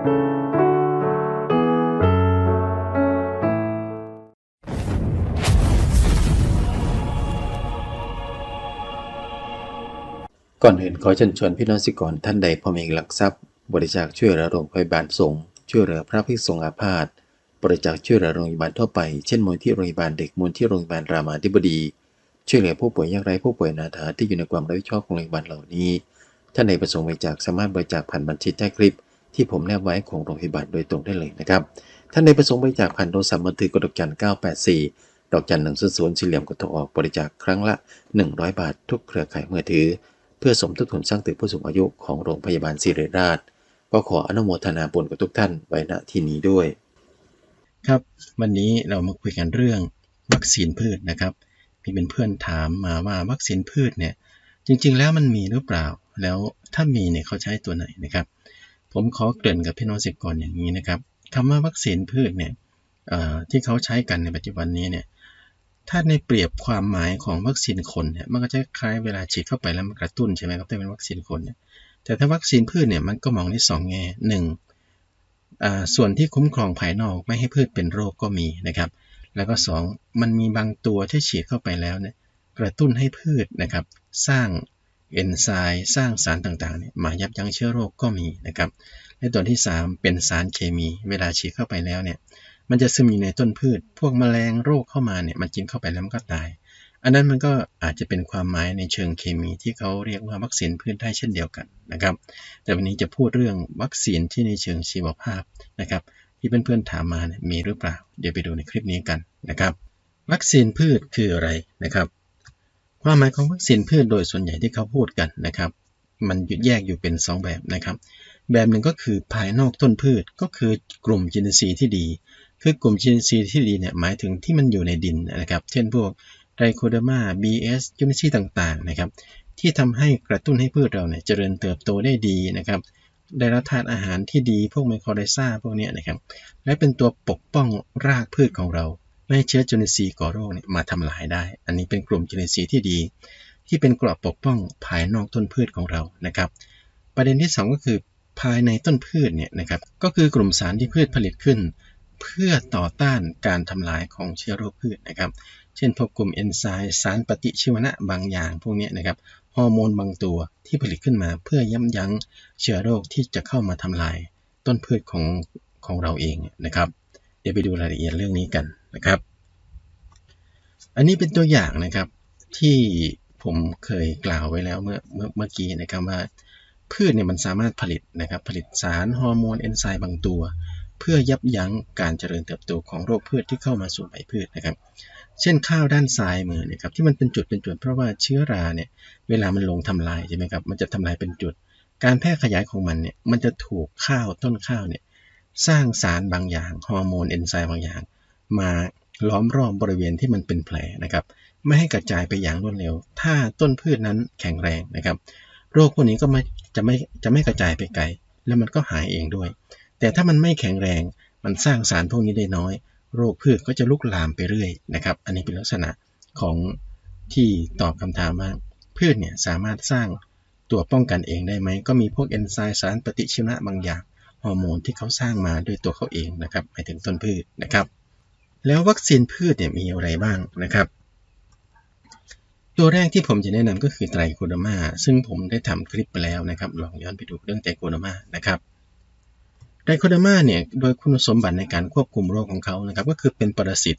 ก่อนอื่นขอเชิญชวนพี่น้องสิกรท่านใดพอมีหลักทรัพย์ บริจาคช่วยเหลือโรงพยาบาลสงฆ์ช่วยเหลือพระภิกษุสงฆ์อาพาธบริจาคช่วยเหลือโรงพยาบาลทั่วไป เช่นมูลที่โรงพยาบาลเด็กมูลที่โรงพยาบาลรามาธิบดี ช่วยเหลือผู้ป่วยยากไร้ผู้ป่วยนาถาที่อยู่ในความรับผิดชอบของโรงพยาบาลเหล่านี้ ท่านใดประสงค์บริจาคสามารถบริจาคผ่านบัญชีใต้คลิป ที่ผมแนบไว้ของโรงพยาบาลโดยตรงได้เลยนะครับ ท่านใดประสงค์บริจาคผ่านโทรศัพท์มือถือกดดอกจัน 984 ดอกจัน1 0 0สี่เหลี่ยมกดโทรออกบริจาคครั้งละ 100 บาททุกเครือข่ายมือถือ เพื่อสมทบทุนสร้างตึกผู้สูงอายุของโรงพยาบาลศิริราช ก็ขออนุโมทนาบุญกับทุกท่านไว้ณที่นี้ด้วย ครับวันนี้เรามาคุยกันเรื่องวัคซีนพืชนะครับ มีเป็นเพื่อนถามมาว่าวัคซีนพืชเนี่ยจริงๆแล้วมันมีหรือเปล่า แล้วถ้ามีเนี่ยเขาใช้ตัวไหนนะครับ ผมขอเกริ่นกับพี่น้องสิกรอย่างนี้นะครับคำว่าวัคซีนพืชเนี่ยที่เขาใช้กันในปัจจุบันนี้เนี่ยถ้าในเปรียบความหมายของวัคซีนคนเนี่ยมันก็จะคล้ายเวลาฉีดเข้าไปแล้วมันกระตุ้นใช่ไหมครับถ้าเป็นวัคซีนคนเนี่ยแต่ถ้าวัคซีนพืชเนี่ยมันก็มองได้สองแง่หนึ่งส่วนที่คุ้มครองภายนอกไม่ให้พืชเป็นโรคก็มีนะครับ แล้วก็ 2 มันมีบางตัวที่ฉีดเข้าไปแล้วเนี่ยกระตุ้นให้พืชนะครับ สร้าง เอนไซม์สร้างสารต่างๆเนี่ยมายับยั้งเชื้อโรคก็มีนะครับ และตัวที่ 3 เป็นสารเคมี เวลาฉีดเข้าไปแล้วเนี่ย มันจะซึมอยู่ในต้นพืช พวกแมลงโรคเข้ามาเนี่ย มันกินเข้าไปแล้วมันก็ตาย อันนั้นมันก็อาจจะเป็นความหมายในเชิงเคมีที่เขาเรียกว่าวัคซีนพืชได้เช่นเดียวกันนะครับ แต่วันนี้จะพูดเรื่องวัคซีนที่ในเชิงชีวภาพนะครับ ที่เพื่อนๆถามมาเนี่ยมีหรือเปล่า เดี๋ยวไปดูในคลิปนี้กันนะครับ วัคซีนพืชคืออะไรนะครับ ความหมายของวัคซีนพืชโดยส่วนใหญ่ที่เขาพูดกันนะครับ มันแยกอยู่เป็น 2 แบบนะครับ แบบหนึ่งก็คือภายนอกต้นพืชก็คือกลุ่มจุลินทรีย์ที่ดี คือกลุ่มจุลินทรีย์ที่ดีเนี่ยหมายถึงที่มันอยู่ในดินนะครับ เช่นพวกไตรโคเดอร์มา BS จุลินทรีย์ต่างๆนะครับ ที่ทำให้กระตุ้นให้พืชเราเนี่ยเจริญเติบโตได้ดีนะครับได้รับทานอาหารที่ดีพวกไมโครไรซ่าพวกนี้นะครับ และเป็นตัวปกป้องรากพืชของเรา ไม่ให้เชื้อจุลินทรีย์ก่อโรคเนี่ยมาทำลายได้ อันนี้เป็นกลุ่มจุลินทรีย์ที่ดี ที่เป็นกราะปกป้องภายนอกต้นพืชของเรานะครับ ประเด็นที่ 2 ก็คือภายในต้นพืชเนี่ยนะครับก็คือกลุ่มสารที่พืชผลิตขึ้น เพื่อต่อต้านการทำลายของเชื้อโรคพืชนะครับ เช่นพวกกลุ่มเอนไซม์สารปฏิชีวนะบางอย่างพวกนี้นะครับฮอร์โมนบางตัวที่ผลิตขึ้นมา เพื่อยับยั้งเชื้อโรคที่จะเข้ามาทำลายต้นพืชของของเราเองนะครับ เดี๋ยวไปดูรายละเอียดเรื่องนี้กัน นะครับ อันนี้เป็นตัวอย่างนะครับที่ผมเคยกล่าวไว้แล้วเมื่อเมื่อเมื่อกี้นะครับว่าพืชเนี่ยมันสามารถผลิตนะครับผลิตสารฮอร์โมนเอนไซม์บางตัว เพื่อยับยั้งการเจริญเติบโตของโรคพืชที่เข้ามาสู่ใบพืชนะครับ เช่นข้าวด้านซ้ายมือนะครับที่มันเป็นจุดเป็นจุดเพราะว่าเชื้อราเนี่ยเวลามันลงทำลายใช่ไหมครับมันจะทำลายเป็นจุด การแพร่ขยายของมันเนี่ยมันจะถูกข้าวต้นข้าวเนี่ยสร้างสารบางอย่างฮอร์โมนเอนไซม์บางอย่าง มาล้อมรอบบริเวณที่มันเป็นแผลนะครับ ไม่ให้กระจายไปอย่างรวดเร็ว ถ้าต้นพืชนั้นแข็งแรงนะครับ โรคพวกนี้ก็ไม่จะไม่จะไม่กระจายไปไกล แล้วมันก็หายเองด้วย แต่ถ้ามันไม่แข็งแรง มันสร้างสารพวกนี้ได้น้อย โรคพืชก็จะลุกลามไปเรื่อยนะครับ อันนี้เป็นลักษณะของที่ตอบคำถามว่าพืชเนี่ยสามารถสร้างตัวป้องกันเองได้ไหม ก็มีพวกเอนไซม์สารปฏิชีวนะบางอย่าง ฮอร์โมนที่เขาสร้างมาด้วยตัวเขาเองนะครับหมายถึงต้นพืชนะครับ แล้ววัคซีนพืชเนี่ยมีอะไรบ้างนะครับ ตัวแรกที่ผมจะแนะนำก็คือไตรโคเดมาซึ่งผมได้ทำคลิปไปแล้วนะครับลองย้อนไปดูเรื่องไตรโคเดมานะครับไตรโคเดมาเนี่ยโดยคุณสมบัติในการควบคุมโรคของเขานะครับ ก็คือเป็นปรสิต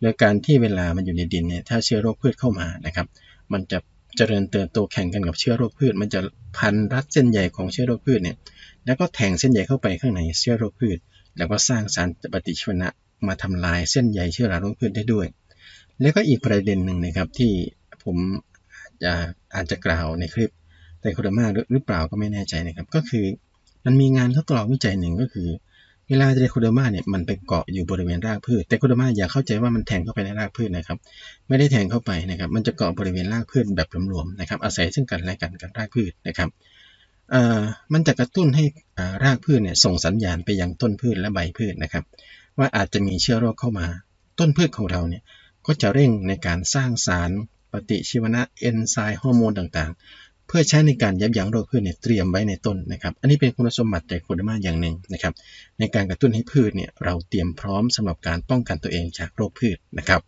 โดยการที่เวลามันอยู่ในดินเนี่ยถ้าเชื้อโรคพืชเข้ามานะครับ มันจะเจริญเติบโตแข่งกันกับเชื้อโรคพืช มันจะพันรัดเส้นใยของเชื้อโรคพืชเนี่ยแล้วก็แทงเส้นใยเข้าไปข้างในเชื้อโรคพืช แล้วก็สร้างสารปฏิชีวนะ มาทำลายเส้นใยเชื้อราโรคพืชได้ด้วย แล้วก็อีกประเด็นหนึ่งนะครับที่ผมจะอาจจะกล่าวในคลิปไตรโคเดอร์มาหรือเปล่าก็ไม่แน่ใจนะครับ ก็คือมันมีงานทดลองวิจัยหนึ่งก็คือ เวลาไตโคเดอร์มาเนี่ยมันไปเกาะอยู่บริเวณรากพืชไตรโคเดอร์มาอย่าเข้าใจว่ามันแทงเข้าไปในรากพืชนะครับ ไม่ได้แทงเข้าไปนะครับ มันจะเกาะบริเวณรากพืชแบบหลวมๆนะครับ อาศัยซึ่งกันและกันกับรากพืชนะครับมันจะกระตุ้นให้รากพืชเนี่ยส่งสัญญาณไปยังต้นพืชและใบพืชนะครับ ว่าอาจจะมีเชื้อโรคเข้ามา ต้นพืชของเราเนี่ยก็จะเร่งในการสร้างสารปฏิชีวนะเอนไซม์ฮอร์โมนต่างๆ เพื่อใช้ในการยับยั้งโรคพืชเนี่ยเตรียมไว้ในต้นนะครับ อันนี้เป็นคุณสมบัติไตรโคดมาอย่างหนึ่งนะครับ ในการกระตุ้นให้พืชเนี่ยเราเตรียมพร้อมสำหรับการป้องกันตัวเองจากโรคพืชนะครับ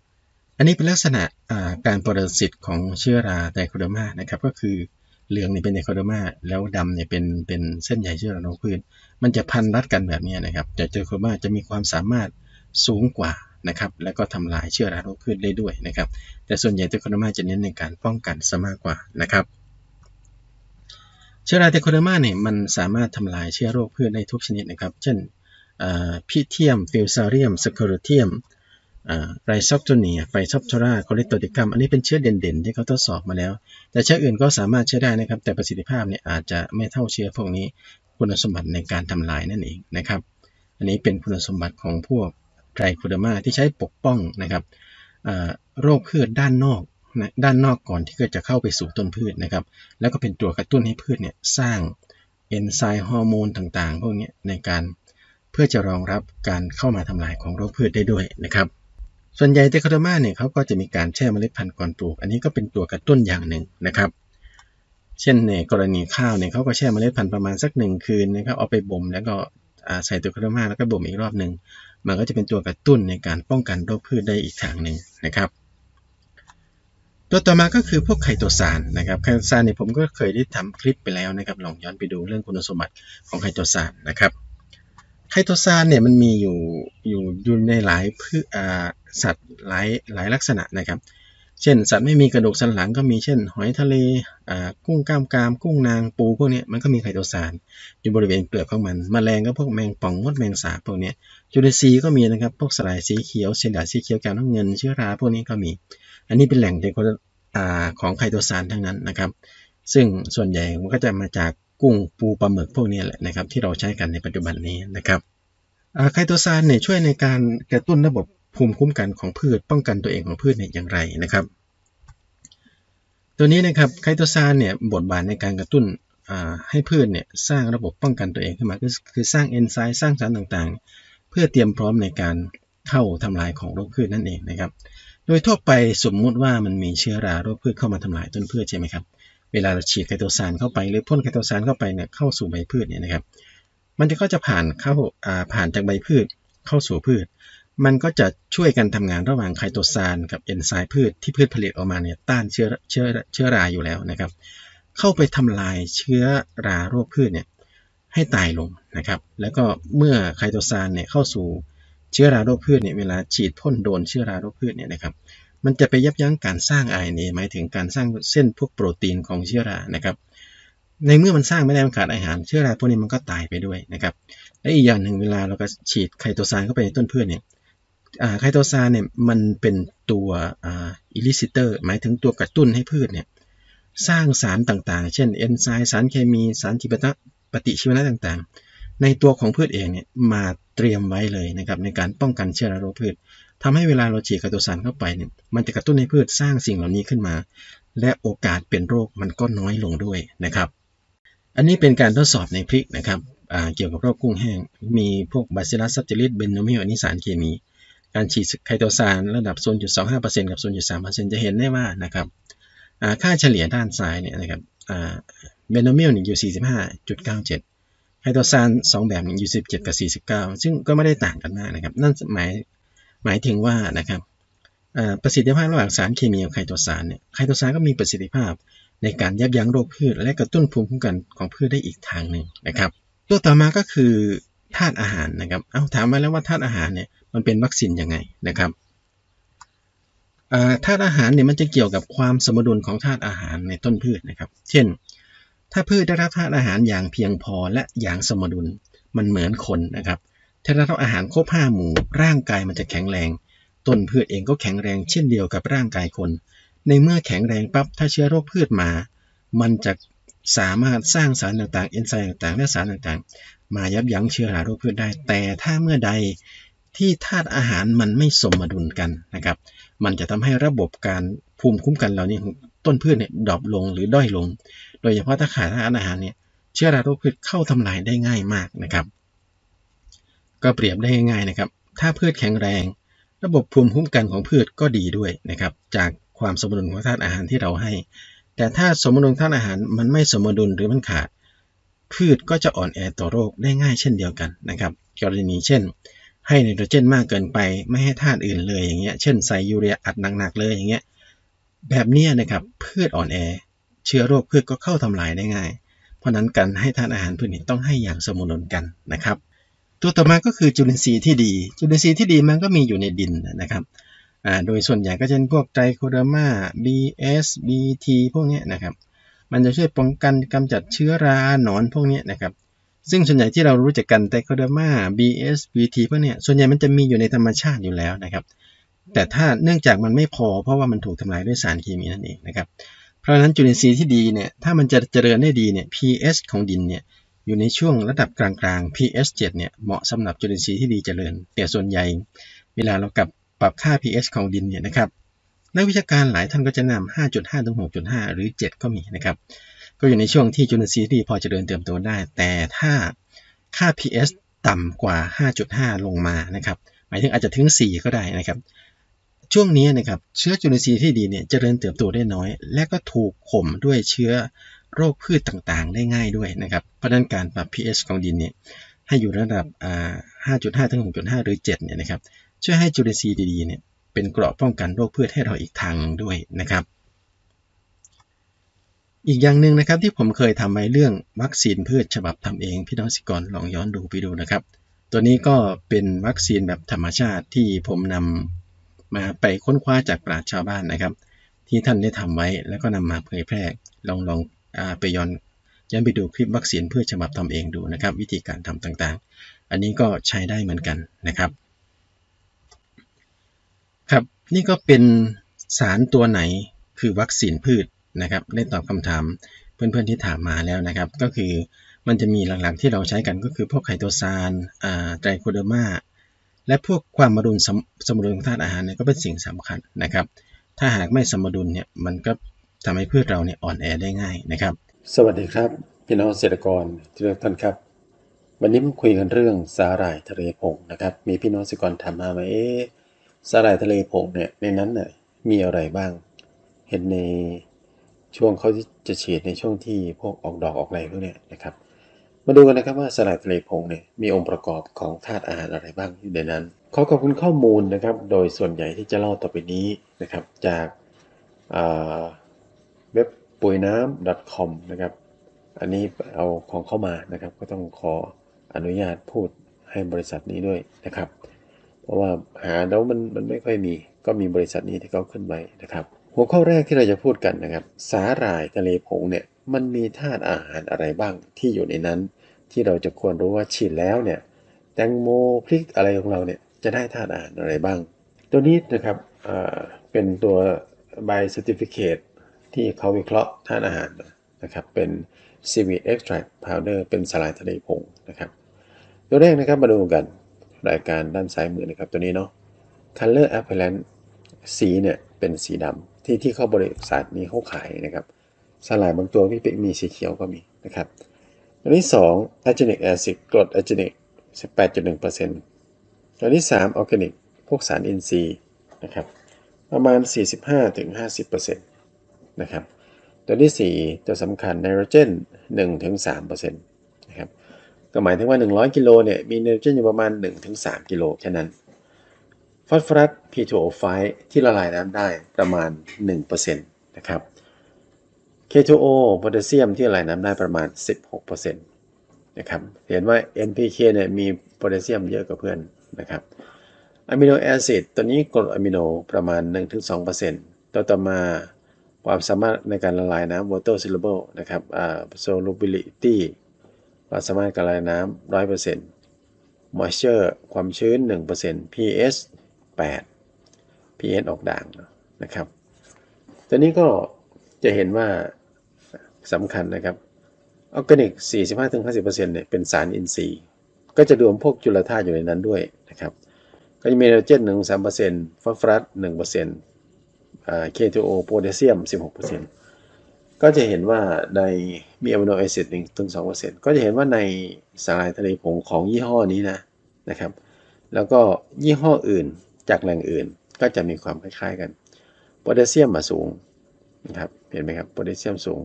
อันนี้เป็นลักษณะการปรสิตของเชื้อราไตรโคเดอร์มานะครับก็คือเหลืองเนี่ยเป็นไตรโคเดอร์มาแล้วดำเนี่ยเป็นเป็นเส้นใยเชื้อราโรคพืช มันจะพันรัดกันแบบนี้นะครับแต่ไตรโครมาจะมีความสามารถสูงกว่านะครับ แล้วก็ทำลายเชื้อราโรคพืชได้ด้วยนะครับ แต่ส่วนใหญ่ไตรโคเดอร์มาจะเน้นในการป้องกันซะมากกว่านะครับ เชื้อราไตโคเดมาเนี่ยมันสามารถทำลายเชื้อโรคพืชได้ทุกชนิดนะครับ เช่นพิเทียม ฟิลซาเรียมสคอร์เทียมไรซอกโทเนียไฟซอปทราคอเลสโตติกัมอันนี้เป็นเชื้อเด่นๆ ที่เขาทดสอบมาแล้ว แต่เชื้ออื่นก็สามารถใช้ได้นะครับ แต่ประสิทธิภาพเนี่ยอาจจะไม่เท่าเชื้อพวกนี้ คุณสมบัติในการทำลายนั่นเองนะครับ อันนี้เป็นคุณสมบัติของพวกไตรโคเดมาที่ใช้ปกป้องนะครับโรคพืชด้านนอกนะด้านนอกก่อนที่จะเข้าไปสู่ต้นพืชนะครับ แล้วก็เป็นตัวกระตุ้นให้พืชเนี่ยสร้างเอนไซม์ฮอร์โมนต่างๆ พวกนี้ในการเพื่อจะรองรับการเข้ามาทำลายของโรคพืชได้ด้วยนะครับ ส่วนใหญ่เตโคโดมาเนี่ยเขาก็จะมีการแช่เมล็ดพันธุ์ก่อนปลูก อันนี้ก็เป็นตัวกระตุ้นอย่างหนึ่งนะครับ เช่นในกรณีข้าวเนี่ยเขาก็แช่เมล็ดพันธุ์ประมาณสักหนึ่งคืนนะครับเอาไปบ่มแล้วก็ใส่ตัวคาร์มาแล้วก็บ่มอีกรอบหนึ่งมันก็จะเป็นตัวกระตุ้นในการป้องกันโรคพืชได้อีกทางหนึ่งนะครับ ตัวต่อมาก็คือพวกไคโตซานนะครับไคโตซานเนี่ยผมก็เคยได้ทำคลิปไปแล้วนะครับลองย้อนไปดูเรื่องคุณสมบัติของไคโตซานนะครับไคโตซานเนี่ยมันมีอยู่อยู่อยู่ในหลายพืชสัตว์หลายหลายลักษณะนะครับ เช่น สัตว์ไม่มีกระดูกสันหลังก็มีเช่น หอยทะเลกุ้งกล้ามกราม กุ้งนางปูพวกนี้มันก็มีไคโตซานอยู่บริเวณเปลือกของมันมแมลงก็พวกแมงป่องมดแมงสาพวกนี้จุลินทรีย์ก็มีนะครับพวกสลายสีเขียวเซลล์ดาสีเขียวแก้วน้ำเงินเชื้อราพวกนี้ก็มี อันนี้เป็นแหล่งของไคโตซานทั้งนั้นนะครับ ซึ่งส่วนใหญ่มันก็จะมาจากกุ้งปูปลาหมึกพวกนี้แหละนะครับที่เราใช้กันในปัจจุบันนี้นะครับไคโตซานเนี่ยช่วยในการกระตุ้นระบบ ภูมิคุ้มกันของพืช ป้องกันตัวเองของพืชเนี่ยอย่างไรนะครับ ตัวนี้นะครับไคโตซานเนี่ยบทบาทในการกระตุ้นให้พืชเนี่ยสร้างระบบป้องกันตัวเองขึ้นมาคือสร้างเอนไซม์สร้างสารต่างๆ เพื่อเตรียมพร้อมในการเข้าทำลายของโรคพืชนั่นเองนะครับ โดยทั่วไปสมมุติว่ามันมีเชื้อราโรคพืชเข้ามาทำลายต้นพืชใช่ไหมครับเวลาเราฉีดไคโตซานเข้าไปหรือพ่นไคโตซานเข้าไปเนี่ยเข้าสู่ใบพืชเนี่ยนะครับ มันจะก็จะผ่านเข้าผ่านจากใบพืชเข้าสู่พืช มันก็จะช่วยกันทำงานระหว่างไคโตซานกับเอนไซม์พืชที่พืชผลิตออกมาเนี่ยต้านเชื้อเชื้อเชื้อราอยู่แล้วนะครับ เข้าไปทำลายเชื้อราโรคพืชเนี่ยให้ตายลงนะครับ แล้วก็เมื่อไคโตซานเนี่ยเข้าสู่เชื้อราโรคพืชเนี่ยเวลาฉีดพ่นโดนเชื้อราโรคพืชเนี่ยนะครับ มันจะไปยับยั้งการสร้าง RNA หมายถึงการสร้างเส้นพวกโปรตีนของเชื้อรานะครับ ในเมื่อมันสร้างไม่ได้มันขาดอาหารเชื้อราพวกนี้มันก็ตายไปด้วยนะครับ และอีกอย่างหนึ่งเวลาเราก็ฉีดไคโตซานเข้าไปในต้นพืชเนี่ย ไคโตซานเนี่ยมันเป็นตัวอิลิซิเตอร์หมายถึงตัวกระตุ้นให้พืชเนี่ยสร้างสารต่างๆ เช่นเอนไซม์สารเคมีสารจิปะปฏิชีวนะต่างๆ ในตัวของพืชเองเนี่ยมาเตรียมไว้เลยนะครับในการป้องกันเชื้อราโรคพืชทำให้เวลาเราฉีดไคโตซานเข้าไปเนี่ยมันจะกระตุ้นให้พืชสร้างสิ่งเหล่านี้ขึ้นมา และโอกาสเป็นโรคมันก็น้อยลงด้วยนะครับ อันนี้เป็นการทดสอบในพริกนะครับเกี่ยวกับโรคกุ้งแห้ง มีพวกบาซิลัสซับติลิสเบนโนมิลอันนี้สารเคมี การฉีดไคโตซานระดับ 0.25%กับ 0.3%จะเห็นได้ว่านะครับค่าเฉลี่ยด้านซ้ายเนี่ยนะครับเบนโนมิลอยู่ 45.97ไคโตซาน2แบบอยู่ 17 กับ 49 ซึ่งก็ไม่ได้ต่างกันมากนะครับ นั่นหมายหมายถึงว่านะครับประสิทธิภาพระหว่างสารเคมีกับไคโตซานเนี่ยไคโตซานก็มีประสิทธิภาพในการยับยั้งโรคพืช และกระตุ้นภูมิคุ้มกันของพืชได้อีกทางหนึ่งนะครับ ตัวต่อมาก็คือธาตุอาหารนะครับ เอาถามมาแล้วว่าธาตุอาหารเนี่ย มันเป็นวัคซีนยังไงนะครับธาตุอาหารเนี่ยมันจะเกี่ยวกับความสมดุลของธาตุอาหารในต้นพืชนะครับ เช่น ถ้าพืชได้รับธาตุอาหารอย่างเพียงพอและอย่างสมดุลมันเหมือนคนนะครับถ้าได้รับอาหารครบห้าหมู่ ร่างกายมันจะแข็งแรง ต้นพืชเองก็แข็งแรงเช่นเดียวกับร่างกายคน ในเมื่อแข็งแรงปั๊บถ้าเชื้อโรคพืชมา มันจะสามารถสร้างสารต่างๆ เอนไซม์ต่างๆ และสารต่างๆ มายับยั้งเชื้อราโรคพืชได้ แต่ถ้าเมื่อใด ที่ธาตุอาหารมันไม่สมดุลกันนะครับ มันจะทำให้ระบบการภูมิคุ้มกันเรานี่ต้นพืชเนี่ยดรอปลงหรือด้อยลง โดยเฉพาะถ้าขาดธาตุอาหารเนี่ยเชื้อราโรคพืชเข้าทำลายได้ง่ายมากนะครับ ก็เปรียบได้ง่ายนะครับ ถ้าพืชแข็งแรง ระบบภูมิคุ้มกันของพืชก็ดีด้วยนะครับ จากความสมดุลของธาตุอาหารที่เราให้ แต่ถ้าสมดุลธาตุอาหารมันไม่สมดุลหรือมันขาด พืชก็จะอ่อนแอต่อโรคได้ง่ายเช่นเดียวกันนะครับ กรณีเช่น ให้ไนโตรเจนมากเกินไปไม่ให้ธาตุอื่นเลยอย่างเงี้ย เช่นใส่ยูเรียอัดหนักๆเลยอย่างเงี้ย แบบเนี้ยนะครับพืชอ่อนแอ เชื้อโรคพืชก็เข้าทำลายได้ง่าย เพราะนั้นการให้ธาตุอาหารพืชนี่ต้องให้อย่างสมดุลกันนะครับ ตัวต่อมาก็คือจุลินทรีย์ที่ดี จุลินทรีย์ที่ดีมันก็มีอยู่ในดินนะครับโดยส่วนใหญ่ก็จะเป็นพวกไตรโคเดอร์มา BS BT พวกนี้นะครับ มันจะช่วยป้องกันกำจัดเชื้อรา หนอนพวกนี้นะครับ ซึ่งส่วนใหญ่ที่เรารู้จักกันไตรโคเดอร์มา BS BT พวกเนี้ยส่วนใหญ่มันจะมีอยู่ในธรรมชาติอยู่แล้วนะครับ แต่ถ้าเนื่องจากมันไม่พอ เพราะว่ามันถูกทำลายด้วยสารเคมีนั่นเองนะครับ เพราะฉะนั้นจุลินทรีย์ที่ดีเนี่ยถ้ามันจะเจริญได้ดีเนี่ย pH ของดินเนี่ยอยู่ในช่วงระดับกลางๆ pH 7เนี่ยเหมาะสำหรับจุลินทรีย์ที่ดีเจริญ แต่ส่วนใหญ่ เวลาเรากับปรับค่า pH ของดินเนี่ยนะครับนักวิชาการหลายท่านก็จะนำ5.5 ถึง 6.5 หรือ 7 ก็มีนะครับ ก็อยู่ในช่วงที่จุลินทรีย์ที่ดีพอจเจริญเติบโตได้ แต่ถ้าค่า pH ต่ำกว่า 5.5 ลงมานะครับ หมายถึงอาจจะถึง 4 ก็ได้นะครับ ช่วงนี้นะครับเชื้อจุลินทรีย์ที่ดีเนี่ยเจริญเติบโตได้น้อย และก็ถูกข่มด้วยเชื้อโรคพืชต่างๆ ได้ง่ายด้วยนะครับ เพราะนั้นการปรับ pH ของดินเนี่ยให้อยู่ระดับ 5.5 ถึง 6.5 หรือ 7 เนี่ยนะครับ ช่วยให้จุลินทรีย์ดีๆ เนี่ยเป็นเกราะป้องกันโรคพืชให้เราอีกทางด้วยนะครับ อีกอย่างหนึ่งนะครับที่ผมเคยทำไว้เรื่องวัคซีนพืชฉบับทำเอง พี่น้องสิกรลองย้อนดูไปดูนะครับ ตัวนี้ก็เป็นวัคซีนแบบธรรมชาติที่ผมนำมาไปค้นคว้าจากปราชญ์ชาวบ้านนะครับ ที่ท่านได้ทำไว้แล้วก็นำมาเผยแพร่ลองลองอไปย้อนย้อนไปดูคลิปวัคซีนพืชฉบับทำเองดูนะครับ วิธีการทำต่างๆ อันนี้ก็ใช้ได้เหมือนกันนะครับครับนี่ก็เป็นสารตัวไหนคือวัคซีนพืช นะครับได้ตอบคำถามเพื่อนๆที่ถามมาแล้วนะครับ ก็คือมันจะมีหลักๆที่เราใช้กันก็คือพวกไคโตซานอ่าไตรโคเดอร์มาและพวกความมดุลสมดุลของธาตุอาหารเนี่ยก็เป็นสิ่งสำคัญนะครับ ถ้าหากไม่สมดุลเนี่ยมันก็ทำให้พืชเราเนี่ยอ่อนแอได้ง่ายนะครับ สวัสดีครับ พี่น้องเกษตรกรที่รักท่านครับ วันนี้มาคุยกันเรื่องสาหร่ายทะเลผงนะครับ มีพี่น้องเกษตรกรถามมาว่าเอ๊สาหร่ายทะเลผงเนี่ยในนั้นน่ะมีอะไรบ้าง เห็นใน ช่วงเขาจะฉีดในช่วงที่พวกออกดอกออกอะไรพวกเนี้ยนะครับ มาดูกันนะครับว่าสาหร่ายทะเลผงเนี่ยมีองค์ประกอบของธาตุอาหารอะไรบ้างอยู่ในนั้น ขอขอบคุณข้อมูลนะครับ โดยส่วนใหญ่ที่จะเล่าต่อไปนี้นะครับ จากเว็บปุ๋ยน้ำ .com นะครับ อันนี้เอาของเข้ามานะครับ ก็ต้องขออนุญาตพูดให้บริษัทนี้ด้วยนะครับ เพราะว่าหาแล้วมันมันไม่ค่อยมี ก็มีบริษัทนี้ที่เขาขึ้นไว้นะครับ หัวข้อแรกที่เราจะพูดกันนะครับ สาหร่ายทะเลผงเนี่ยมันมีธาตุอาหารอะไรบ้างที่อยู่ในนั้น ที่เราจะควรรู้ว่าฉีดแล้วเนี่ยแตงโมพริกอะไรของเราเนี่ยจะได้ธาตุอาหารอะไรบ้าง ตัวนี้นะครับเป็นตัว by certificate ที่เขาวิเคราะห์ธาตุอาหารนะครับเป็น seaweed extract powder เป็นสลายทะเลผงนะครับตัวแรกนะครับมาดูกันรายการด้านซ้ายมือนะครับตัวนี้เนาะ color apparent สีเนี่ยเป็นสีดำ ที่ที่เขาบริษัทนี้เขาขายนะครับสลายบางตัวที่เป็นมีสีเขียวก็มีนะครับตัวที่2 argonic acid กรด argonic 18.1%ตัวที่3 organic พวกสารอินทรีย์นะครับประมาณ 45-50%นะครับตัวที่ 4 ตัวสำคัญไนโตรเจน 1-3%นะครับก็หมายถึงว่า 100 กิโลเนี่ยมีไนโตรเจนอยู่ประมาณ 1-3 กิโลแค่นั้น ฟอสฟอรัส P2O5 ที่ละลายน้ำได้ประมาณ 1%นะครับ K2O โพแทสเซียมที่ละลายน้ำได้ประมาณ 16%นะครับ เห็นว่า NPK เนี่ยมีโพแทสเซียมเยอะกว่าเพื่อนนะครับอะมิโนแอซิดตัวนี้กรดอะมิโนประมาณ 1-2%ตัวต่อมาความสามารถในการละลายน้ำ water soluble นะครับอ่า solubility ความสามารถการละลายน้ำ 100% moisture ความชื้น 1% pH 8 pH ออกด่างนะครับตัวนี้ก็จะเห็นว่าสำคัญนะครับออร์แกนิก 45-50%เนี่ยเป็นสารอินทรีย์ ก็จะรวมพวกจุลธาตุอยู่ในนั้นด้วยนะครับ ก็จะมีไนโตรเจน1-3%ฟอสฟอรัส1%อ่า K2O โพแทสเซียม 16%ก็จะเห็นว่าในมีอะมิโนแอซิด1-2%ก็จะเห็นว่าในสาหร่ายทะเลผงของยี่ห้อนี้นะนะครับ แล้วก็ยี่ห้ออื่น จากแหล่งอื่นก็จะมีความคล้ายๆกันโพแทสเซียมมาสูงนะครับเห็นไหมครับโพแทสเซียมสูง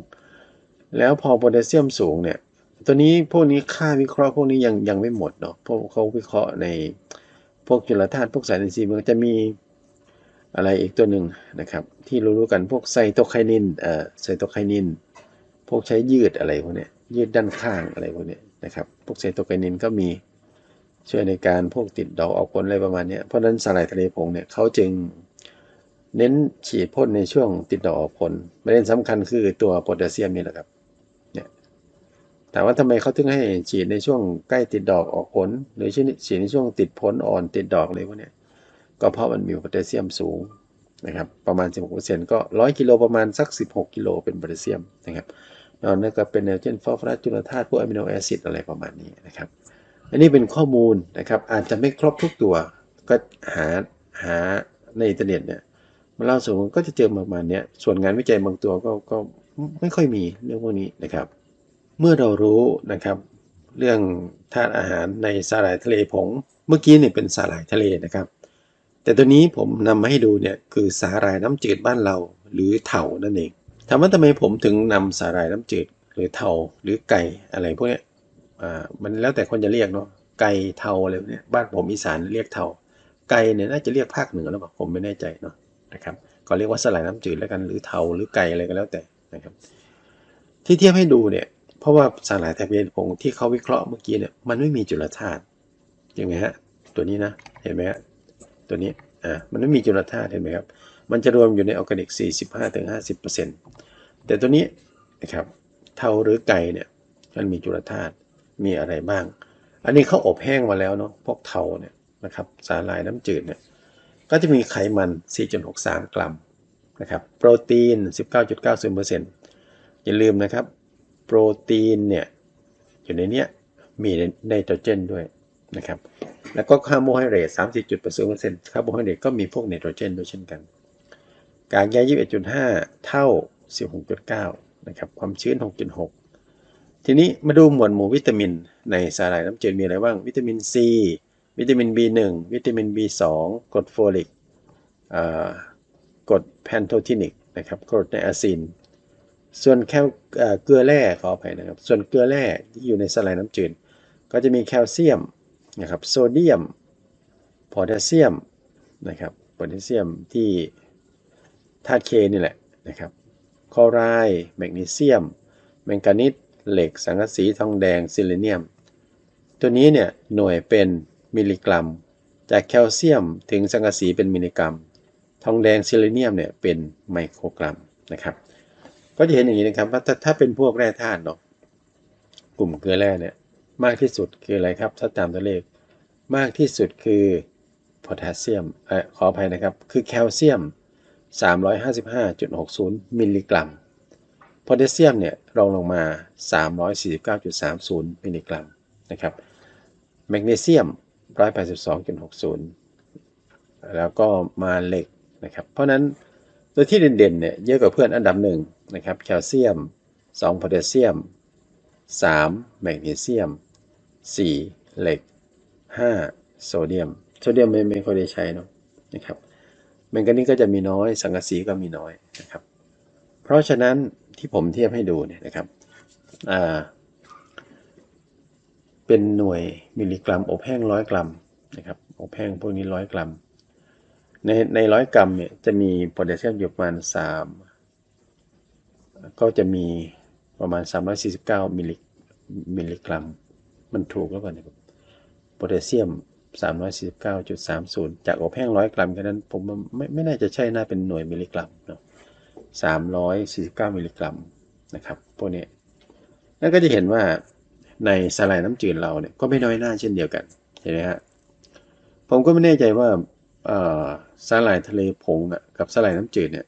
แล้วพอโพแทสเซียมสูงเนี่ยตัวนี้พวกนี้ค่าวิเคราะห์พวกนี้ยังยังไม่หมดเนาะเพราะเขาวิเคราะห์ในพวกจุลธาตุพวกสารอินทรีย์มันจะมีอะไรอีกตัวหนึ่งนะครับ ที่รู้ๆกันพวกไซโตไคนินเอ่อไซโตไคนิน พวกใช้ยืดอะไรพวกเนี้ยยืดด้านข้างอะไรพวกเนี้ยนะครับ พวกไซโตไคนินก็มี ช่วยในการพวกติดดอกออกผลอะไรประมาณนี้เพราะฉะนั้นสาหร่ายทะเลผงเนี่ยเขาจึงเน้นฉีดพ่นในช่วงติดดอกออกผลประเด็นสำคัญคือตัวโพแทสเซียมนี่แหละครับเนี่ยถามว่าทำไมเขาถึงให้ฉีดในช่วงใกล้ติดดอกออกผล หรือฉีดในช่วงติดผลอ่อนติดดอกอะไรพวกเนี้ยก็เพราะมันมีโพแทสเซียมสูงนะครับประมาณ 16%ก็ 100 กิโลประมาณสัก 16 กิโลเป็นโพแทสเซียมนะครับนอกนั้นก็เป็นไนโตรเจนฟอสฟอรัสจุลธาตุพวกอะมิโนแอซิดอะไรประมาณนี้นะครับ อันนี้เป็นข้อมูลนะครับ อาจจะไม่ครบทุกตัว ก็หาหาในอินเทอร์เน็ตเนี่ยมาเล่าสู่กันก็จะเจอประมาณนี้ส่วนงานวิจัยบางตัวก็ก็ไม่ค่อยมีเรื่องพวกนี้นะครับ เมื่อเรารู้นะครับ เรื่องธาตุอาหารในสาหร่ายทะเลผง เมื่อกี้เนี่ยเป็นสาหร่ายทะเลนะครับ แต่ตัวนี้ผมนำมาให้ดูเนี่ยคือสาหร่ายน้ำจืดบ้านเราหรือเถานั่นเองถามว่าทำไมผมถึงนำสาหร่ายน้ำจืดหรือเถาหรือไก่อะไรพวกนี้ อ่ามันแล้วแต่คนจะเรียกเนาะไก่เทาอะไรพวกเนี่ยบ้านผมอีสานเรียกเทาไก่เนี่ยน่าจะเรียกภาคเหนือแล้วเปล่าผมไม่แน่ใจเนาะนะครับก็เรียกว่าสลายน้ำจืดแล้วกันหรือเทาหรือไก่อะไรก็แล้วแต่นะครับ ที่เทียบให้ดูเนี่ยเพราะว่าสลายทะเลผงที่เขาวิเคราะห์เมื่อกี้เนี่ยมันไม่มีจุลธาตุเห็นไหมฮะตัวนี้นะเห็นไหมฮะตัวนี้อ่ามันไม่มีจุลธาตุเห็นไหมครับมันจะรวมอยู่ในออร์แกนิก 45-50%แต่ตัวนี้นะครับเทาหรือไก่เนี่ยมันมีจุลธาตุ มีอะไรบ้าง อันนี้เขาอบแห้งมาแล้วเนาะพวกเทาเนี่ยนะครับสาหร่ายน้ำจืดเนี่ยก็จะมีไขมัน 4.63 กรัมนะครับโปรตีน 19.90%อย่าลืมนะครับ โปรตีนเนี่ยอยู่ในเนี้ยมีไนโตรเจนด้วยนะครับแล้วก็คาร์โบไฮเดรต30.80%คาร์โบไฮเดรตก็มีพวกไนโตรเจนด้วยเช่นกัน กากใย21.5 เท่า 16.9นะครับความชื้น 6.6 ทีนี้มาดูหมวดหมู่วิตามิน ในสาหร่ายน้ำจืดมีอะไรบ้าง วิตามิน C วิตามิน B1 วิตามิน B2 กรดโฟลิกกรดแพนโททินิกนะครับกรดไนอาซิน ส่วนแคลเกลือแร่ขออภัยนะครับ ส่วนเกลือแร่ที่อยู่ในสาหร่ายน้ำจืด ก็จะมีแคลเซียมนะครับโซเดียมโพแทสเซียมนะครับโพแทสเซียมที่ธาตุเคนี่แหละนะครับคลอไรด์แมกนีเซียม แมงกานีส เหล็ก สังกะสีทองแดงซิลิเนียม ตัวนี้เนี่ยหน่วยเป็นมิลลิกรัม จากแคลเซียมถึงสังกะสีเป็นมิลลิกรัม ทองแดงซิลิเนียมเนี่ยเป็นไมโครกรัมนะครับก็จะเห็นอย่างนี้นะครับว่าถ้าถ้าเป็นพวกแร่ธาตุเนาะกลุ่มเกลือแร่เนี่ยมากที่สุดคืออะไรครับถ้าตามตัวเลข มากที่สุดคือโพแทสเซียมอขออภัยนะครับ คือแคลเซียม 355.60 มิลลิกรัม โพแทสเซียมเนี่ยรองลงมา 349.30มิลลิกรัมนะครับแมกนีเซียม 182.60 แล้วก็มาเหล็กนะครับเพราะนั้นตัวที่เด่นๆเนี่ยเยอะกว่าเพื่อนอันดับหนึ่งนะครับแคลเซียม2โพแทสเซียม 3 แมกนีเซียม 4 เหล็ก 5 โซเดียม โซเดียมไม่ไม่ค่อยได้ใช้เนาะนะครับแมงกานีสก็จะมีน้อย สังกะสีก็มีน้อยนะครับ เพราะฉะนั้น ที่ผมเทียบให้ดูเนี่ยนะครับเป็นหน่วยมิลลิกรัม อบแห้งร้อยกรัมนะครับอบแห้งพวกนี้ร้อยกรัม ในในร้อยกรัมเนี่ยจะมีโพแทสเซียมอยู่ประมาณสามก็จะมีประมาณ 349มิลลิมิลลิกรัม มันถูกแล้วก่อนนะครับโพแทสเซียม 349.30 จากอบแห้งร้อยกรัมแค่นั้นผมไม่ไม่น่าจะใช่น่าเป็นหน่วยมิลลิกรัมเนาะ 349 มิลลิกรัมนะครับพวกนี้แล้วก็จะเห็นว่าในสลายน้ำจืดเราเนี่ยก็ไม่น้อยหน้าเช่นเดียวกันเห็นไหมฮะผมก็ไม่แน่ใจว่าสาหร่ายทะเลผงกับสาหร่ายน้ำจืดเนี่ย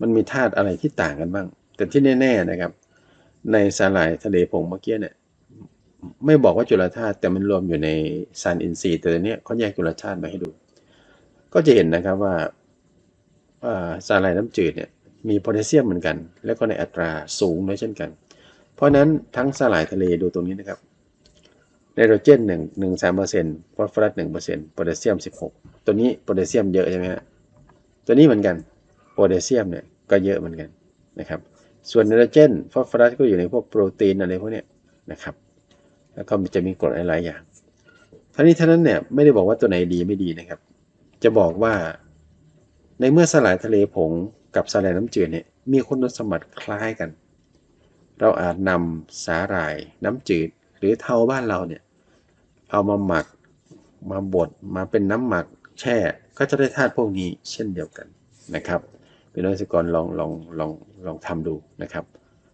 มันมีธาตุอะไรที่ต่างกันบ้าง แต่ที่แน่ ๆนะครับ ในสาหร่ายทะเลผงเมื่อกี้เนี่ยไม่บอกว่าจุลธาตุแต่มันรวมอยู่ในสารอินทรีย์แต่ตัวเนี้ยเขาแยกจุลธาตุมาให้ดู ก็จะเห็นนะครับว่าสาหร่ายน้ำจืดเนี่ย มีโพแทสเซียมเหมือนกัน แล้วก็ในอัตราสูงด้วยเช่นกัน เพราะนั้นทั้งสาหร่ายทะเลดูตรงนี้นะครับไนโตรเจนหนึ่งสามเปอร์เซ็นต์ฟอสฟอรัสหนึ่งเปอร์เซ็นต์โพแทสเซียมสิบหกตัวนี้โพแทสเซียมเยอะใช่ไหมฮะตัวนี้เหมือนกันโพแทสเซียมเนี่ยก็เยอะเหมือนกันนะครับ ส่วนไนโตรเจนฟอสฟอรัสก็อยู่ในพวกโปรตีนอะไรพวกเนี้ยนะครับ แล้วก็จะมีกรดหลายอย่างทั้งนี้ทั้งนั้นเนี่ยไม่ได้บอกว่าตัวไหนดีไม่ดีนะครับ จะบอกว่าในเมื่อสลายทะเลผง กับสลายน้ำจืดเนี่ยมีคุณสมบัติคล้ายกัน เราอาจนำสาหร่ายน้ำจืด หรือเทาบ้านเราเนี่ยเอามาหมักมาบดมาเป็นน้ำหมักแช่ก็จะได้ธาตุพวกนี้เช่นเดียวกันนะครับพี่น้องเกษตรกรลองลองลองลองทำดูนะครับ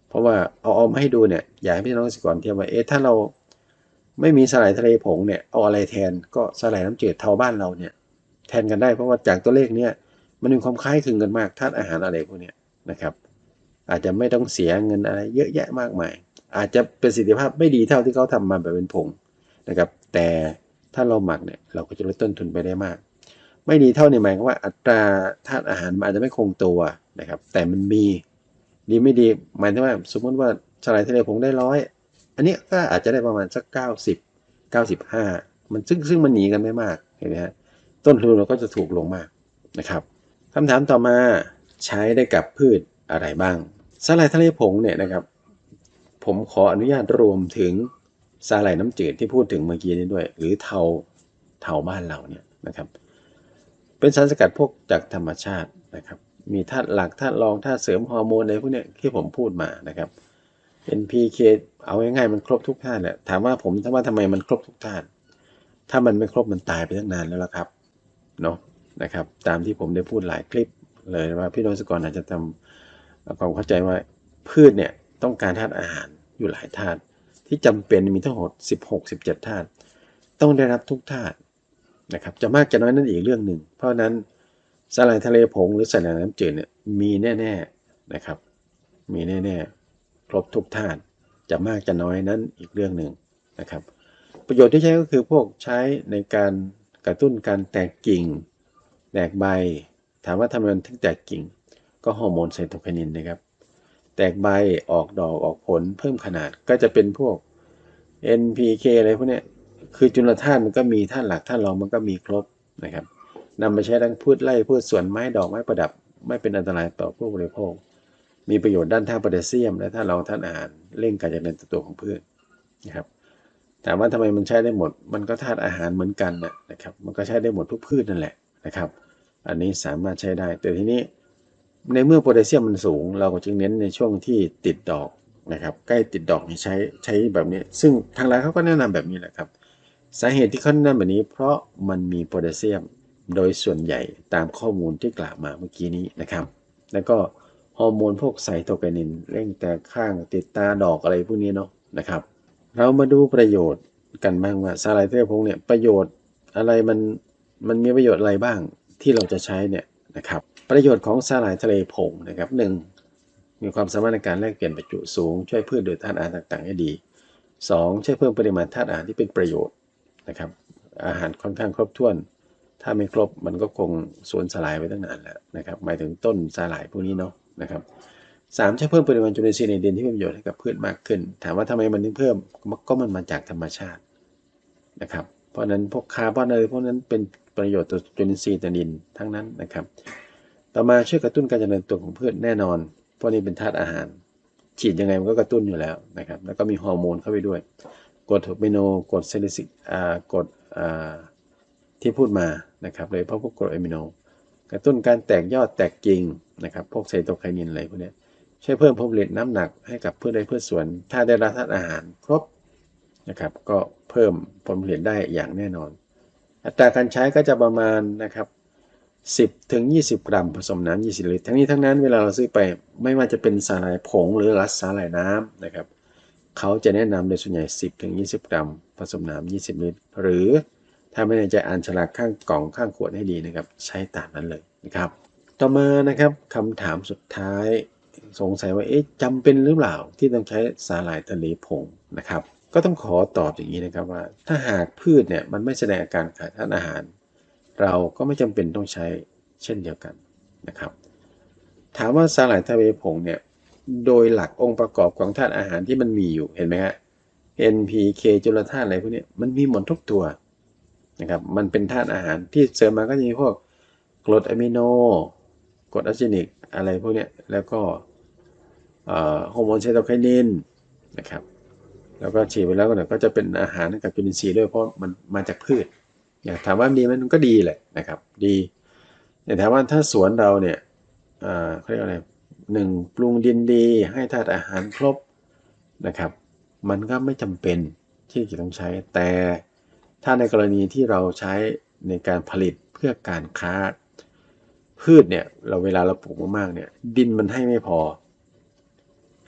เพราะว่าเอาเอามาให้ดูเนี่ยอยากให้พี่น้องเกษตรกรเทียบว่าเอ๊ะถ้าเราไม่มีสลายทะเลผงเนี่ยเอาอะไรแทนก็สลายน้ำจืดเทาบ้านเราเนี่ยแทนกันได้เพราะว่าจากตัวเลขเนี่ย มันมีความคล้ายคลึงกันมากธาตุอาหารอะไรพวกนี้นะครับ อาจจะไม่ต้องเสียเงินอะไรเยอะแยะมากมาย อาจจะประสิทธิภาพไม่ดีเท่าที่เขาทำมาแบบเป็นผงนะครับ แต่ถ้าเราหมักเนี่ยเราก็จะลดต้นทุนไปได้มาก ไม่ดีเท่านี่หมายความว่าอัตราธาตุอาหารมันอาจจะไม่คงตัวนะครับ แต่มันมีดีไม่ดีหมายถึงว่าสมมติว่าสลายทะเลผงได้ร้อยอันนี้ก็อาจจะได้ประมาณสักเก้าสิบเก้าสิบห้ามันซึ่งซึ่งมันหนีกันไม่มากเห็นไหมฮะต้นทุนเราก็จะถูกลงมากนะครับ คำถามต่อมาใช้ได้กับพืชอะไรบ้างสาหร่ายทะเลผงเนี่ยนะครับ ผมขออนุญาตรวมถึงสาหร่ายน้ำจืดที่พูดถึงเมื่อกี้นี้ด้วย หรือเทาเทาบ้านเราเนี่ยนะครับ เป็นสารสกัดพวกจากธรรมชาตินะครับ มีธาตุหลักธาตุรองธาตุเสริมฮอร์โมนอะไรพวกเนี้ยที่ผมพูดมานะครับ NPK เอาง่ายๆมันครบทุกธาตุแหละถามว่าผมถามว่าทำไมมันครบทุกธาตุถ้ามันไม่ครบมันตายไปตั้งนานแล้วละครับเนาะ นะครับ ตามที่ผมได้พูดหลายคลิปเลยว่าพี่น้องสกรอาจจะทำความเข้าใจว่าพืชเนี่ยต้องการธาตุอาหารอยู่หลายธาตุที่จำเป็นมีทั้งหมด16 17ธาตุต้องได้รับทุกธาตุนะครับจะมากจะน้อยนั่นอีกเรื่องหนึ่ง เพราะฉะนั้นสลายทะเลผงหรือสลายน้ำจืดเนี่ยมีแน่ๆนะครับ มีแน่ๆ ครบทุกธาตุจะมากจะน้อยนั้นอีกเรื่องหนึ่งนะครับ ประโยชน์ที่ใช้ก็คือพวกใช้ในการกระตุ้นการแตกกิ่ง แตกใบ ถามว่าทำไมมันถึงแตกกิ่ง ก็ฮอร์โมนไซโตไคนินนะครับ แตกใบออกดอกออกผลเพิ่มขนาดก็จะเป็นพวก NPK อะไรพวกเนี้ยคือจุลธาตุมันก็มีธาตุหลักธาตุรองมันก็มีครบนะครับนำไปใช้ทั้งพืชไร่พืชสวนไม้ดอกไม้ประดับ ไม่เป็นอันตรายต่อผู้บริโภค มีประโยชน์ด้านธาตุโพแทสเซียม และธาตุรองธาตุอาหารเร่งการเจริญเติบโตของพืชนะครับถามว่าทำไมมันใช้ได้หมด มันก็ธาตุอาหารเหมือนกันนะนะครับ มันก็ใช้ได้หมดทุกพืชนั่นแหละ นะครับ อันนี้สามารถใช้ได้ แต่ทีนี้ในเมื่อโพแทสเซียมมันสูง เราก็จึงเน้นในช่วงที่ติดดอกนะครับ ใกล้ติดดอกนี่ใช้ใช้แบบนี้ ซึ่งทางร้านเขาก็แนะนำแบบนี้แหละครับ สาเหตุที่เขาแนะนำแบบนี้ เพราะมันมีโพแทสเซียมโดยส่วนใหญ่ตามข้อมูลที่กล่าวมาเมื่อกี้นี้นะครับ แล้วก็ฮอร์โมนพวกไซโตไคนินเร่งแต่ข้างติดตาดอกอะไรพวกนี้เนาะนะครับ เรามาดูประโยชน์กันบ้างว่าสาหร่ายเทพงเนี่ยประโยชน์อะไรมัน มันมีประโยชน์อะไรบ้างที่เราจะใช้เนี่ยนะครับประโยชน์ของสาหร่ายทะเลผงนะครับหนึ่งมีความสามารถในการแลกเปลี่ยนประจุสูง ช่วยพืชโดยธาตุอาหารต่างๆให้ดี 2. ช่วยเพิ่มปริมาณธาตุอาหารที่เป็นประโยชน์นะครับอาหารค่อนข้างครบถ้วน ถ้าไม่ครบมันก็คงสูญสลายไปตั้งนานแล้วนะครับหมายถึงต้นสาหร่ายพวกนี้เนาะนะครับสามช่วยเพิ่มปริมาณจุลินทรีย์ในดินที่เป็นประโยชน์ให้กับพืชมากขึ้น ถามว่าทำไมมันถึงเพิ่มก็มันมาจากธรรมชาตินะครับเพราะนั้นพวกคาร์บอนอะไรพวกนั้นเป็น ประโยชน์ต่อจุลินทรีย์ในดินทั้งนั้นนะครับ ต่อมาช่วยกระตุ้นการเจริญเตัวของพืชแน่นอน เพราะนี่เป็นธาตุอาหาร ฉีดยังไงมันก็กระตุ้นอยู่แล้วนะครับ แล้วก็มีฮอร์โมนเข้าไปด้วยกรดอมิโนกรดเซลิซิกอ่ากรดอ่าที่พูดมานะครับเลยเพราะพวกกรดอมิโนกระตุ้นการแตกยอดแตกกิ่งนะครับ พวกไซโตไคนินอะไรพวกนี้ช่วยเพิ่มผลผลิตน้ำหนักให้กับพืชในพืชสวน ถ้าได้รับธาตุอาหารครบนะครับ ก็เพิ่มผลผลิตได้อย่างแน่นอน อัตราการใช้ก็จะประมาณนะครับ10ถึง20 กรัมผสมน้ำ20 ลิตร ทั้งนี้ทั้งนั้นเวลาเราซื้อไปไม่ว่าจะเป็นสาหร่ายผงหรือรัสสาหร่ายน้ำนะครับเขาจะแนะนำโดยส่วนใหญ่ 10ถึง20 กรัม ผสมน้ำ20 ลิตร หรือถ้าไม่แน่ใจอ่านฉลากข้างกล่องข้างขวดให้ดีนะครับ ใช้ตามนั้นเลยนะครับ ต่อมานะครับคำถามสุดท้ายสงสัยว่าเอ๊ะจำเป็นหรือเปล่าที่ต้องใช้สาหร่ายทะเลผงนะครับ ก็ต้องขอตอบอย่างนี้นะครับว่า ถ้าหากพืชเนี่ยมันไม่แสดงอาการขาดธาตุอาหาร เราก็ไม่จำเป็นต้องใช้เช่นเดียวกันนะครับ ถามว่าสาหร่ายทะเลผงเนี่ยโดยหลักองค์ประกอบของธาตุอาหารที่มันมีอยู่เห็นไหมฮะ NPK จุลธาตุอะไรพวกนี้มันมีหมดทุกตัวนะครับมันเป็นธาตุอาหารที่เสริมมาก็จะมีพวกกรดอะมิโนกรดอะซินิกอะไรพวกนี้แล้วก็ฮอร์โมนไซโตไคนินนะครับ แล้วก็ฉีดไปแล้วก็เนี่ยก็จะเป็นอาหารกับจุลินทรีย์ด้วยเพราะมันมาจากพืชอยากถามว่าดีไหมมันก็ดีแหละนะครับ ดีแต่ถามว่าถ้าสวนเราเนี่ยเขาเรียกอะไรหนึ่งปรุงดินดีให้ธาตุอาหารครบนะครับ มันก็ไม่จำเป็นที่จะต้องใช้ แต่ถ้าในกรณีที่เราใช้ในการผลิตเพื่อการค้าพืชเนี่ยเราเวลาเราปลูกมากๆเนี่ยดินมันให้ไม่พอ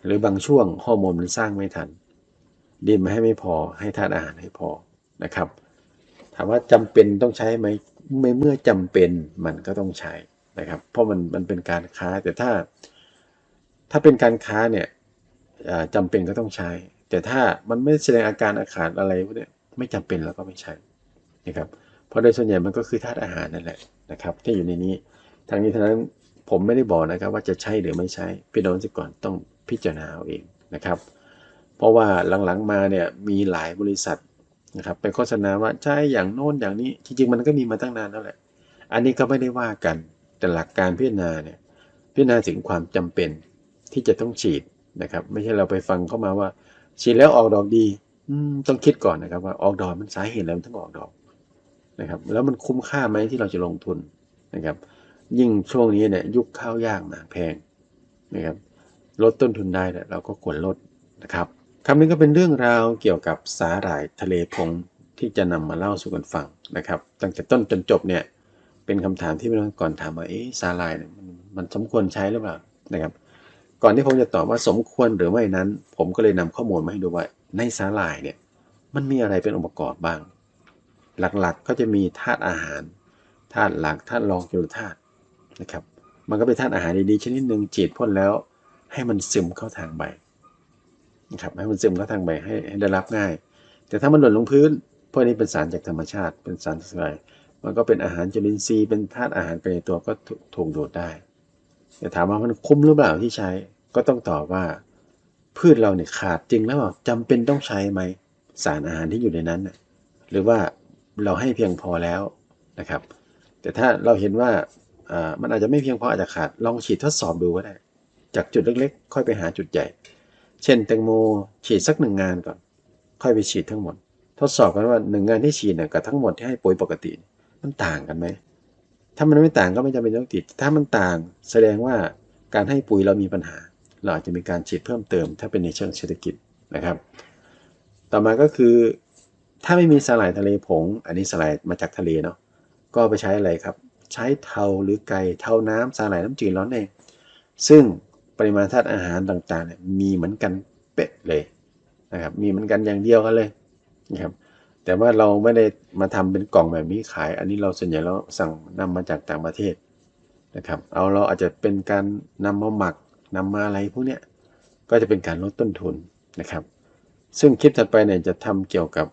หรือบางช่วงฮอร์โมนมันสร้างไม่ทัน ดินมันให้ไม่พอให้ธาตุอาหารให้พอนะครับ ถามว่าจำเป็นต้องใช้ไหมไม่เมื่อจำเป็นมันก็ต้องใช้นะครับ เพราะมันมันเป็นการค้าแต่ถ้า ถ้าเป็นการค้าเนี่ยอ่าจำเป็นก็ต้องใช้ แต่ถ้ามันไม่แสดงอาการอาการอะไรพวกนี้ไม่จำเป็นเราก็ไม่ใช้นะครับ เพราะโดยส่วนใหญ่มันก็คือธาตุอาหารนั่นแหละนะครับที่อยู่ในนี้ทางนี้ทั้งนั้นผมไม่ได้บอกนะครับว่าจะใช่หรือไม่ใช้พี่น้องสิก่อนต้องพิจารณาเอาเองนะครับ ราะว่าหลังๆมาเนี่ยมีหลายบริษัทนะครับไปโฆษณาว่าใช่อย่างโน้นอย่างนี้จริงๆมันก็มีมาตั้งนานแล้วแหละ อันนี้ก็ไม่ได้ว่ากันแต่หลักการพิจารณาเนี่ยพิจารณาถึงความจำเป็นที่จะต้องฉีดนะครับไม่ใช่เราไปฟังเข้ามาว่า ฉีดแล้วออกดอกดีต้องคิดก่อนนะครับว่าออกดอกมันสาเหตุอะไรมันถึงออกดอกนะครับ แล้วมันคุ้มค่าไหมที่เราจะลงทุนนะครับ ยิ่งช่วงนี้เนี่ยยุคข้าวยากหมากแพงนะครับลดต้นทุนได้เราก็ควรลดนะครับ คำนี้ก็เป็นเรื่องราวเกี่ยวกับสาหร่ายทะเลพงที่จะนำมาเล่าสู่กันฟังนะครับ ตั้งแต่ต้นจนจบเนี่ยเป็นคำถามที่พี่น้องก่อนถามว่าเอ๊ะสาหร่ายมันมันสมควรใช้หรือเปล่านะครับ ก่อนที่ผมจะตอบว่าสมควรหรือไม่นั้น ผมก็เลยนำข้อมูลมาให้ดูว่าในสาหร่ายเนี่ยมันมีอะไรเป็นองค์ประกอบบ้าง หลักๆก็จะมีธาตุอาหารธาตุหลักธาตุรองจุลธาตุนะครับ มันก็เป็นธาตุอาหารดีๆชนิดหนึ่งฉีดพ่นแล้ว ให้มันซึมเข้าทางใบ นะครับให้มันซึมเข้าทางใบให้ให้ได้รับง่าย แต่ถ้ามันหล่นลงพื้นพวกนี้เป็นสารจากธรรมชาติ เป็นสารสลายมันก็เป็นอาหารจุลินทรีย์เป็นธาตุอาหารไปในตัวก็ถูถูกดูดได้ แต่ถามว่ามันคุ้มหรือเปล่าที่ใช้ก็ต้องตอบว่าพืชเราเนี่ยขาดจริงแล้วเปล่าจำเป็นต้องใช้ไหมสารอาหารที่อยู่ในนั้น หรือว่าเราให้เพียงพอแล้วนะครับ แต่ถ้าเราเห็นว่ามันอาจจะไม่เพียงพออาจจะขาดลองฉีดทดสอบดูก็ได้ จากจุดเล็กๆ ค่อยไปหาจุดใหญ่ เช่นแตงโมฉีดสักหนึ่งงานก่อน ค่อยไปฉีดทั้งหมด ทดสอบกันว่าหนึ่งงานที่ฉีดเนี่ยกับทั้งหมดที่ให้ปุ๋ยปกติมันต่างกันไหมถ้ามันไม่ต่างก็ไม่จำเป็นต้องติด ถ้ามันต่างแสดงว่าการให้ปุ๋ยเรามีปัญหา เราอาจจะมีการฉีดเพิ่มเติม ถ้าเป็นในเชิงเศรษฐกิจนะครับ ต่อมาก็คือ ถ้าไม่มีสาหร่ายทะเลผง อันนี้สาหร่ายมาจากทะเลเนาะก็ไปใช้อะไรครับ ใช้เทาหรือไก่เทาน้ำสาหร่ายน้ำจืดร้อนเองซึ่ง ปริมาณธาตุอาหารต่างๆเนี่ยมีเหมือนกันเป๊ะเลยนะครับมีเหมือนกันอย่างเดียวกันเลยนะครับแต่ว่าเราไม่ได้มาทำเป็นกล่องแบบนี้ขาย อันนี้เราส่วนใหญ่เราสั่งนำมาจากต่างประเทศนะครับเอาเราอาจจะเป็นการนำมาหมักนำมาอะไรพวกเนี้ยก็จะเป็นการลดต้นทุนนะครับ ซึ่งคลิปถัดไปเนี่ยจะทำเกี่ยวกับ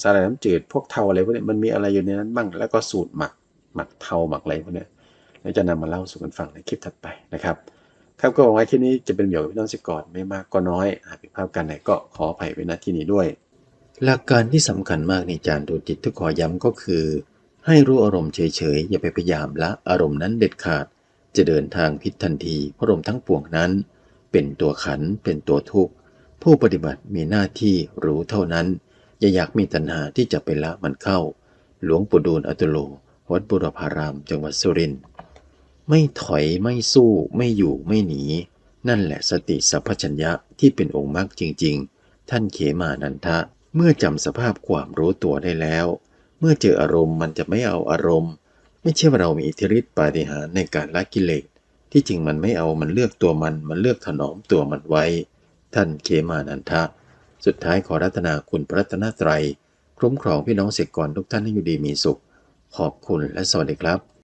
สารน้ำจืดพวกเทาอะไรพวกเนี้ยมันมีอะไรอยู่ในนั้นบ้าง แล้วก็สูตรหมักหมักเทาหมักอะไรพวกเนี้ยแล้วจะนำมาเล่าสู่กันฟังในคลิปถัดไปนะครับ ครับก็หวังว่าคลิปนี้จะเป็นประโยชน์กับพี่น้องสิก่อนไม่มากก็น้อยหากผิดพลาดกันไหนก็ขออภัยไว้ณที่นี้ด้วย หลักการที่สำคัญมากในจานดูจิตที่ขอย้ำก็คือ ให้รู้อารมณ์เฉยๆอย่าไปพยายามละอารมณ์นั้นเด็ดขาด จะเดินทางผิดทันทีเพราะอารมณ์ทั้งปวงนั้น เป็นตัวขันเป็นตัวทุกข์ผู้ปฏิบัติมีหน้าที่รู้เท่านั้น อย่าอยากมีตัณหาที่จะไปละมันเข้า หลวงปู่ดูลอัตุโล วัดบุรพาราม จังหวัดสุรินทร์ ไม่ถอยไม่สู้ไม่อยู่ไม่หนี นั่นแหละสติสัพพัญญะที่เป็นองค์มรรคจริง ๆ ท่านเขมานันทะ เมื่อจำสภาพความรู้ตัวได้แล้ว เมื่อเจออารมณ์มันจะไม่เอาอารมณ์ ไม่ใช่ว่าเรามีอิทธิฤทธิปาฏิหาริย์ในการละกิเลสที่จริงมันไม่เอามันเลือกตัวมันมันเลือกถนอมตัวมันไว้ ท่านเขมานันทะ สุดท้ายขอรัตนาคุณพระรัตนตรัย คุ้มครองพี่น้องเสกกรทุกท่านให้อยู่ดีมีสุข ขอบคุณและสวัสดีครับ